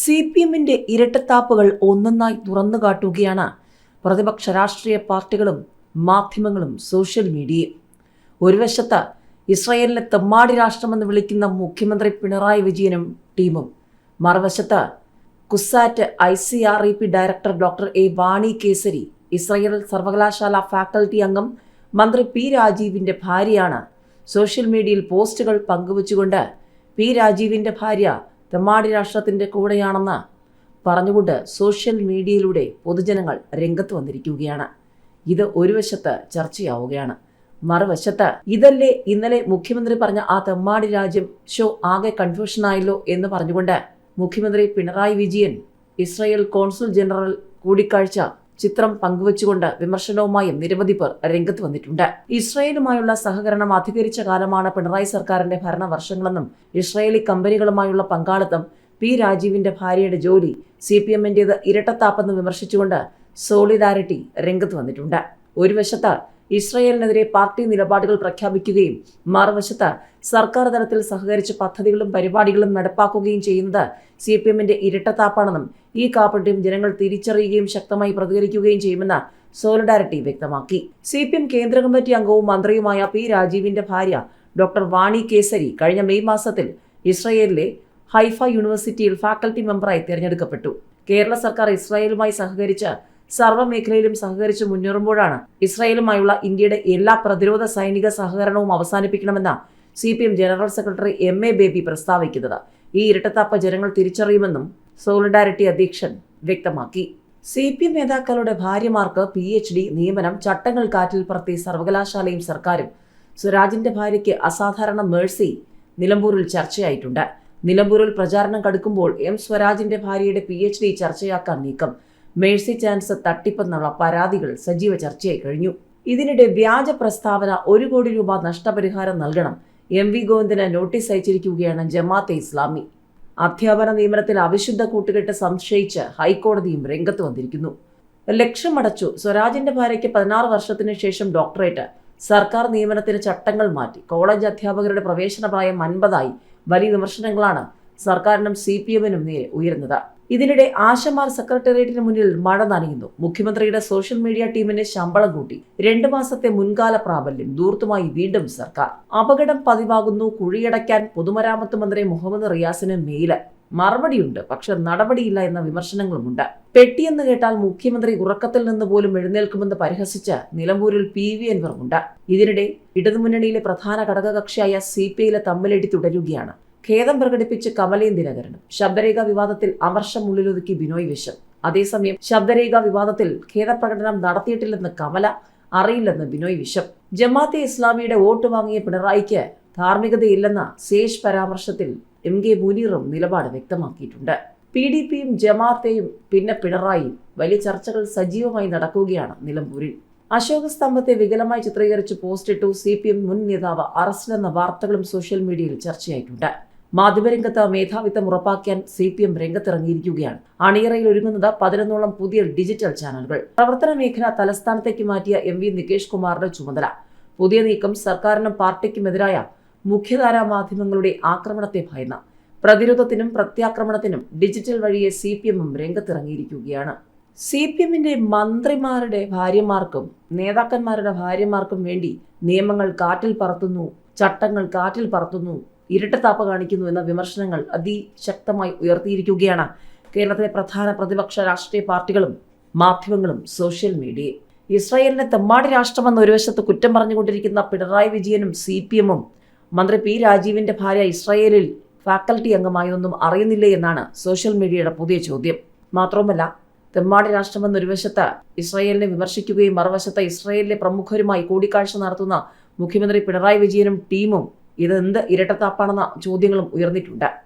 C P എമ്മിന്റെ ഇരട്ടത്താപ്പുകൾ ഒന്നൊന്നായി തുറന്നു കാട്ടുകയാണ് പ്രതിപക്ഷ രാഷ്ട്രീയ പാർട്ടികളും മാധ്യമങ്ങളും സോഷ്യൽ മീഡിയയും ഒരു വശത്ത് ഇസ്രയേലിനെ തെമ്മാടി രാഷ്ട്രമെന്ന് വിളിക്കുന്ന മുഖ്യമന്ത്രി പിണറായി വിജയനും ടീമും. മറുവശത്ത് CUSAT I C R E P director doctor A Vani Kesari Israel സർവകലാശാല ഫാക്കൽറ്റി അംഗം മന്ത്രി പി രാജീവിന്റെ ഭാര്യയാണ്. സോഷ്യൽ മീഡിയയിൽ പോസ്റ്റുകൾ പങ്കുവച്ചുകൊണ്ട് പി രാജീവിന്റെ ഭാര്യ തെമ്മാടി രാഷ്ട്രത്തിന്റെ കൂടെയാണെന്ന് പറഞ്ഞുകൊണ്ട് സോഷ്യൽ മീഡിയയിലൂടെ പൊതുജനങ്ങൾ രംഗത്ത് വന്നിരിക്കുകയാണ്. ഇത് ഒരു വശത്ത് ചർച്ചയാവുകയാണ്. മറുവശത്ത് ഇതല്ലേ ഇന്നലെ മുഖ്യമന്ത്രി പറഞ്ഞ ആ തെമ്മാടി രാജ്യം ഷോ ആകെ കൺഫ്യൂഷനായല്ലോ എന്ന് പറഞ്ഞുകൊണ്ട് മുഖ്യമന്ത്രി Pinarayi Vijayan Israel consul general കൂടിക്കാഴ്ച ചിത്രം പങ്കുവച്ചുകൊണ്ട് വിമർശനവുമായും നിരവധി പേർ രംഗത്ത് വന്നിട്ടുണ്ട്. ഇസ്രയേലുമായുള്ള സഹകരണം അധികരിച്ച കാലമാണ് പിണറായി സർക്കാരിന്റെ ഭരണവർഷങ്ങളെന്നും ഇസ്രയേലി കമ്പനികളുമായുള്ള പങ്കാളിത്തം പി രാജീവിന്റെ ഭാര്യയുടെ ജോലി സി പി എമ്മിന്റേത് ഇരട്ടത്താപ്പെന്ന് വിമർശിച്ചുകൊണ്ട് സോളിഡാരിറ്റി രംഗത്ത് വന്നിട്ടുണ്ട്. ഒരു വശത്ത് ഇസ്രായേലിനെതിരെ പാർട്ടി നിലപാടുകൾ പ്രഖ്യാപിക്കുകയും മറുവശത്ത് സർക്കാർ തലത്തിൽ സഹകരിച്ച് പദ്ധതികളും പരിപാടികളും നടപ്പാക്കുകയും ചെയ്യുന്നത് സി പി എമ്മിന്റെ ഇരട്ടത്താപ്പാണെന്നും ഈ കാപ്പട്യം ജനങ്ങൾ തിരിച്ചറിയുകയും ശക്തമായി പ്രതികരിക്കുകയും ചെയ്യുമെന്ന് സോളിഡാരിറ്റി വ്യക്തമാക്കി. സി പി എം കേന്ദ്ര കമ്മിറ്റി അംഗവും മന്ത്രിയുമായ പി രാജീവിന്റെ ഭാര്യ ഡോക്ടർ വാണി കേസരി കഴിഞ്ഞ മെയ് മാസത്തിൽ ഇസ്രയേലിലെ ഹൈഫ യൂണിവേഴ്സിറ്റിയിൽ ഫാക്കൽറ്റി മെമ്പറായി തിരഞ്ഞെടുക്കപ്പെട്ടു. കേരള സർക്കാർ ഇസ്രായേലുമായി സഹകരിച്ച് സർവമേഖലയിലും സഹകരിച്ച് മുന്നേറുമ്പോഴാണ് ഇസ്രായേലുമായുള്ള ഇന്ത്യയുടെ എല്ലാ പ്രതിരോധ സൈനിക സഹകരണവും അവസാനിപ്പിക്കണമെന്ന C P M general secretary M A Baby പ്രസ്താവിക്കുന്നത്. ഈ ഇരട്ടത്താപ്പ ജനങ്ങൾ തിരിച്ചറിയുമെന്നും സോളിഡാരിറ്റി അധ്യക്ഷൻ വ്യക്തമാക്കി. സി പി എം നേതാക്കളുടെ ഭാര്യമാർക്ക് പി എച്ച് ഡി നിയമനം ചട്ടങ്ങൾ കാറ്റിൽ പറത്തി സർവകലാശാലയും സർക്കാരും സ്വരാജിന്റെ ഭാര്യയ്ക്ക് അസാധാരണ മേഴ്സി നിലമ്പൂരിൽ ചർച്ചയായിട്ടുണ്ട്. നിലമ്പൂരിൽ പ്രചാരണം കടുക്കുമ്പോൾ എം സ്വരാജിന്റെ ഭാര്യയുടെ പി എച്ച് ഡി ചർച്ചയാക്കാൻ നീക്കം. മേഴ്സി ചാൻസ് തട്ടിപ്പെന്നുള്ള പരാതികൾ സജീവ ചർച്ചയായി കഴിഞ്ഞു. ഇതിനിടെ വ്യാജ പ്രസ്താവന ഒരു കോടി രൂപ നഷ്ടപരിഹാരം നൽകണം. എം വി ഗോവിന്ദന് നോട്ടീസ് അയച്ചിരിക്കുകയാണ് ജമാഅത്തെ ഇസ്ലാമി. അധ്യാപന നിയമനത്തിൽ അവിശുദ്ധ കൂട്ടുകെട്ട് സംശയിച്ച് ഹൈക്കോടതിയും രംഗത്ത് വന്നിരിക്കുന്നു. ലക്ഷ്യമടച്ചു സ്വരാജിന്റെ ഭാര്യയ്ക്ക് പതിനാറ് വർഷത്തിന് ശേഷം ഡോക്ടറേറ്റ്. സർക്കാർ നിയമനത്തിന് ചട്ടങ്ങൾ മാറ്റി. കോളേജ് അധ്യാപകരുടെ പ്രവേശന പ്രായം അൻപതായി. വലിയ വിമർശനങ്ങളാണ് സർക്കാരിനും സി പി എമ്മിനും നേരെ ഉയരുന്നത്. ഇതിനിടെ ആശമാർ സെക്രട്ടേറിയറ്റിന് മുന്നിൽ മഴ നനയുന്നു. മുഖ്യമന്ത്രിയുടെ സോഷ്യൽ മീഡിയ ടീമിന് ശമ്പളം കൂട്ടി. രണ്ടു മാസത്തെ മുൻകാല പ്രാബല്യം ദൂർത്തുമായി വീണ്ടും സർക്കാർ. അപകടം പതിവാകുന്നു കുഴിയടയ്ക്കാൻ പൊതുമരാമത്ത് മന്ത്രി മുഹമ്മദ് റിയാസിന് മെയിൽ. മറുപടിയുണ്ട് പക്ഷെ നടപടിയില്ല എന്ന വിമർശനങ്ങളുമുണ്ട്. പെട്ടിയെന്ന് കേട്ടാൽ മുഖ്യമന്ത്രി ഉറക്കത്തിൽ നിന്ന് പോലും എഴുന്നേൽക്കുമെന്ന് പരിഹസിച്ച് നിലമ്പൂരിൽ പി വി അൻവറുമുണ്ട്. ഇതിനിടെ ഇടതുമുന്നണിയിലെ പ്രധാന ഘടകകക്ഷിയായ സി പി ഐയിലെ തമ്മിലടി തുടരുകയാണ്. ഖേദം പ്രകടിപ്പിച്ച് കമലയും ദിനകരനും. ശബ്ദരേഖ വിവാദത്തിൽ അമർഷം ഉള്ളിലൊതുക്കി ബിനോയ് വിശ്വം അതേസമയം ശബ്ദരേഖ വിവാദത്തിൽ ഖേദപ്രകടനം നടത്തിയിട്ടില്ലെന്ന് കമല അറിയില്ലെന്ന് ബിനോയ് വിശ്വം ജമാഅത്തെ ഇസ്ലാമിയുടെ വോട്ട് വാങ്ങിയ പിണറായിക്ക് ധാർമ്മികതയില്ലെന്ന ശേഷ് പരാമർശത്തിൽ എം കെ മുനീറും നിലപാട് വ്യക്തമാക്കിയിട്ടുണ്ട്. പി ഡി പിയും ജമാഅത്തെയും പിന്നെ പിണറായിയും വലിയ ചർച്ചകൾ സജീവമായി നടക്കുകയാണ് നിലമ്പൂരിൽ. അശോക സ്തംഭത്തെ വികലമായി ചിത്രീകരിച്ച് പോസ്റ്റിട്ടു സി പി എം മുൻ നേതാവ് അറസ്റ്റിലെന്ന വാർത്തകളും സോഷ്യൽ മീഡിയയിൽ ചർച്ചയായിട്ടുണ്ട്. മാധ്യമരംഗത്ത് മേധാവിത്വം ഉറപ്പാക്കാൻ സി പി എം രംഗത്തിറങ്ങിയിരിക്കുകയാണ്. അണിയറയിൽ ഒരുങ്ങുന്നത് പതിനൊന്നോളം പുതിയ ഡിജിറ്റൽ ചാനലുകൾ. പ്രവർത്തന മേഖല തലസ്ഥാനത്തേക്ക് മാറ്റിയ എം വി നികേഷ് കുമാറിന്റെ ചുമതല. പുതിയ നീക്കം സർക്കാരിനും പാർട്ടിക്കുമെതിരായ മുഖ്യധാരാ മാധ്യമങ്ങളുടെ ആക്രമണത്തെ ഭയന്ന. പ്രതിരോധത്തിനും പ്രത്യാക്രമണത്തിനും ഡിജിറ്റൽ വഴിയെ സി പി എമ്മും രംഗത്തിറങ്ങിയിരിക്കുകയാണ്. സി പി എമ്മിന്റെ മന്ത്രിമാരുടെ ഭാര്യമാർക്കും നേതാക്കന്മാരുടെ ഭാര്യമാർക്കും വേണ്ടി നിയമങ്ങൾ കാറ്റിൽ പറത്തുന്നു ചട്ടങ്ങൾ കാറ്റിൽ പറത്തുന്നു ഇരട്ടത്താപ്പ് കാണിക്കുന്നു എന്ന വിമർശനങ്ങൾ അതിശക്തമായി ഉയർത്തിയിരിക്കുകയാണ്. കേരളത്തിലെ പ്രധാന പ്രതിപക്ഷ രാഷ്ട്രീയ പാർട്ടികളും മാധ്യമങ്ങളും സോഷ്യൽ മീഡിയയും. ഇസ്രായേലിനെ തെമ്മാടി രാഷ്ട്രമെന്ന ഒരു വശത്ത് കുറ്റം പറഞ്ഞുകൊണ്ടിരിക്കുന്ന പിണറായി വിജയനും സി പി എമ്മും മന്ത്രി പി രാജീവിന്റെ ഭാര്യ ഇസ്രായേലിൽ ഫാക്കൽറ്റി അംഗമായൊന്നും അറിയുന്നില്ലേ എന്നാണ് സോഷ്യൽ മീഡിയയുടെ പുതിയ ചോദ്യം. മാത്രവുമല്ല തെമ്മാടി രാഷ്ട്രമെന്നൊരു വശത്ത് ഇസ്രായേലിനെ വിമർശിക്കുകയും മറുവശത്ത് ഇസ്രായേലിലെ പ്രമുഖരുമായി കൂടിക്കാഴ്ച നടത്തുന്ന മുഖ്യമന്ത്രി പിണറായി വിജയനും ടീമും ഇതെന്ത് ഇരട്ടത്താപ്പാണെന്ന ചോദ്യങ്ങളും ഉയർന്നിട്ടുണ്ട്.